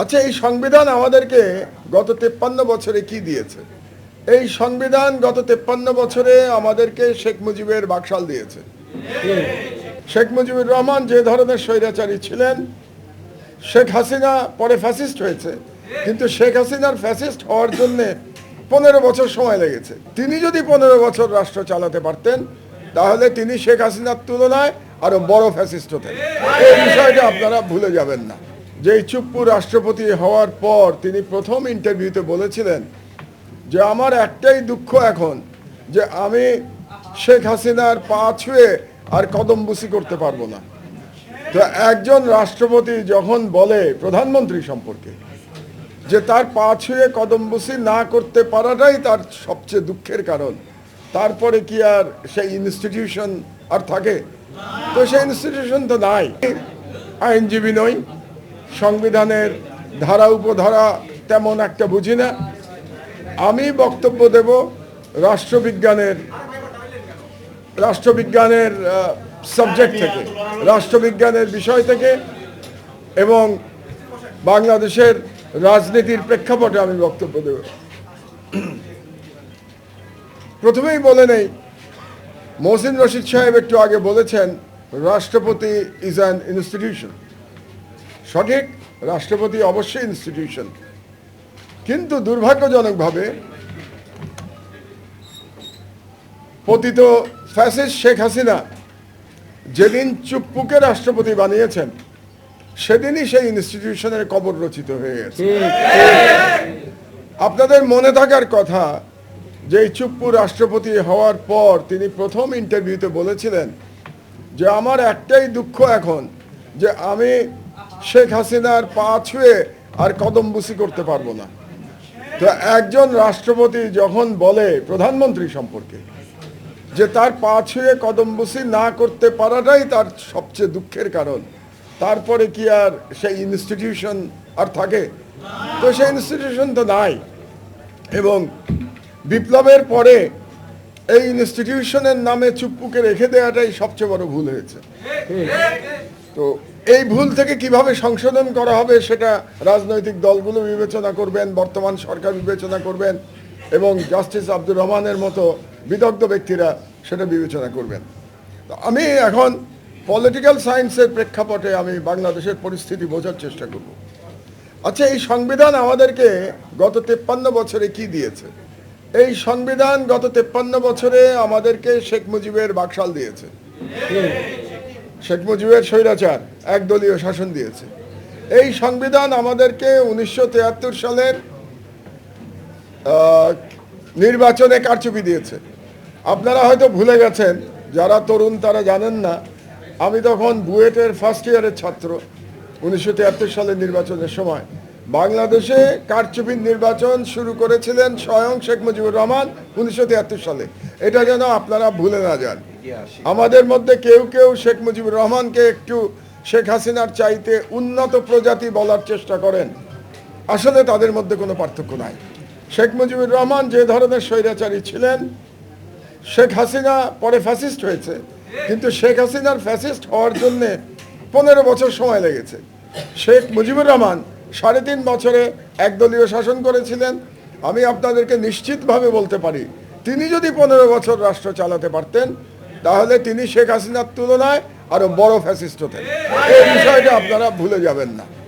আচ্ছা এই সংবিধান আমাদেরকে গত তেপ্পান্ন বছরে কি দিয়েছে? এই সংবিধান গত তেপ্পান্ন বছরে আমাদেরকে শেখ মুজিবের বাকশাল দিয়েছে। শেখ মুজিবুর রহমান যে ধরনের স্বৈরাচারী ছিলেন, শেখ হাসিনা পরে ফ্যাসিস্ট হয়েছে, কিন্তু শেখ হাসিনার ফ্যাসিস্ট হওয়ার জন্য পনেরো বছর সময় লেগেছে। তিনি যদি পনেরো বছর রাষ্ট্র চালাতে পারতেন, তাহলে তিনি শেখ হাসিনার তুলনায় আরও বড় ফ্যাসিস্ট হতেন। এই বিষয়টা আপনারা ভুলে যাবেন না। যে চুপ্পু রাষ্ট্রপতি হওয়ার পর তিনি প্রথম ইন্টারভিউতে বলেছিলেন যে আমার একটাই দুঃখ এখন যে আমি শেখ হাসিনার পা ছুঁয়ে আর কদম বুসি করতে পারব না। তো একজন রাষ্ট্রপতি যখন বলে প্রধানমন্ত্রী সম্পর্কে যে তার পা ছুঁয়ে কদমবুসি না করতে পারাটাই তার সবচেয়ে দুঃখের কারণ, তারপরে কি আর সেই ইনস্টিটিউশন আর থাকে? তো সেই ইনস্টিটিউশন তো নাই। আইনজীবী নই। সংবিধানের ধারা উপধারা তেমন একটা বুঝি না। আমি বক্তব্য দেব রাষ্ট্রবিজ্ঞানের রাষ্ট্রবিজ্ঞানের সাবজেক্ট থেকে, রাষ্ট্রবিজ্ঞানের বিষয় থেকে এবং বাংলাদেশের রাজনীতির প্রেক্ষাপটে আমি বক্তব্য দেব। প্রথমেই বলে নেই, মহসিন রশিদ সাহেব একটু আগে বলেছেন, রাষ্ট্রপতি ইজ অ্যান ইনস্টিটিউশন সঠিক রাষ্ট্রপতি অবশ্যই ইনস্টিটিউশন কিন্তু দুর্ভাগ্যজনকভাবে পতিত ফ্যাসিস্ট শেখ হাসিনা যেদিন চুপ্পুকে রাষ্ট্রপতি বানিয়েছেন, সেদিনই সেই ইনস্টিটিউশনের কবর রচিত হয়ে গেছে। আপনাদের মনে থাকার কথা যে এই চুপ্পু রাষ্ট্রপতি হওয়ার পর তিনি প্রথম ইন্টারভিউতে বলেছিলেন যে, আমার একটাই দুঃখ এখন যে, আমি শেখ হাসিনার পা ছুঁয়ে আর কদম বুসি করতে পারব না। তো একজন রাষ্ট্রপতি যখন বলে প্রধানমন্ত্রী সম্পর্কে যে তার পা ছুঁয়ে কদম বুসি না করতে পারাটাই তার সবচেয়ে দুঃখের কারণ, তারপরে কি আর সেই ইনস্টিটিউশন আর থাকে? তো সেই ইনস্টিটিউশন তো নাই এবং বিপ্লবের পরে এই ইনস্টিটিউশনের নামে চুপ্পুকে রেখে দেওয়াটাই সবচেয়ে বড় ভুল হয়েছে। তো এই ভুল থেকে কীভাবে সংশোধন করা হবে সেটা রাজনৈতিক দলগুলো বিবেচনা করবেন, বর্তমান সরকার বিবেচনা করবেন এবং জাস্টিস আব্দুর রহমানের মতো বিদগ্ধ ব্যক্তিরা সেটা বিবেচনা করবেন। আমি এখন পলিটিক্যাল সায়েন্সের প্রেক্ষাপটে আমি বাংলাদেশের পরিস্থিতি বোঝার চেষ্টা করব। আচ্ছা এই সংবিধান আমাদেরকে গত তেপ্পান্ন বছরে কি দিয়েছে? এই সংবিধান গত তেপ্পান্ন বছরে আমাদেরকে শেখ মুজিবের বাকশাল দিয়েছে। শেখ মুজিবের স্বৈরাচার একদলীয় শাসন দিয়েছে। এই সংবিধান আমাদেরকে উনিশশো তিয়াত্তর সালের নির্বাচনে কারচুপি দিয়েছে। আপনারা হয়তো ভুলে গেছেন, যারা তরুণ তারা জানেন না, আমি তখন বুয়েটের ফার্স্ট ইয়ারের ছাত্র, উনিশশো তিয়াত্তর সালের নির্বাচনের সময়। বাংলাদেশে কারচুপির নির্বাচন শুরু করেছিলেন স্বয়ং শেখ মুজিবুর রহমান উনিশশো তিয়াত্তর সালে। এটা যেন আপনারা ভুলে না যান। আমাদের মধ্যে কেউ কেউ শেখ মুজিবুর রহমানকে একটু শেখ হাসিনার চাইতে উন্নত প্রজাতি বলার চেষ্টা করেন। আসলে তাদের মধ্যে কোনো পার্থক্য নাই। শেখ মুজিবুর রহমান যে ধরনের স্বৈরাচারী ছিলেন শেখ হাসিনা পরে ফ্যাসিস্ট হয়েছে। কিন্তু শেখ হাসিনার ফ্যাসিস্ট হওয়ার জন্য পনেরো বছর সময় লেগেছে। শেখ মুজিবুর রহমান সাড়ে তিন বছরে একদলীয় শাসন করেছিলেন। আমি আপনাদেরকে নিশ্চিতভাবে বলতে পারি, তিনি যদি পনেরো বছর রাষ্ট্র চালাতে পারতেন, তাহলে তিনি শেখ হাসিনার তুলনায় আরও বড় ফ্যাসিস্ট হতেন। এই বিষয়টা আপনারা ভুলে যাবেন না।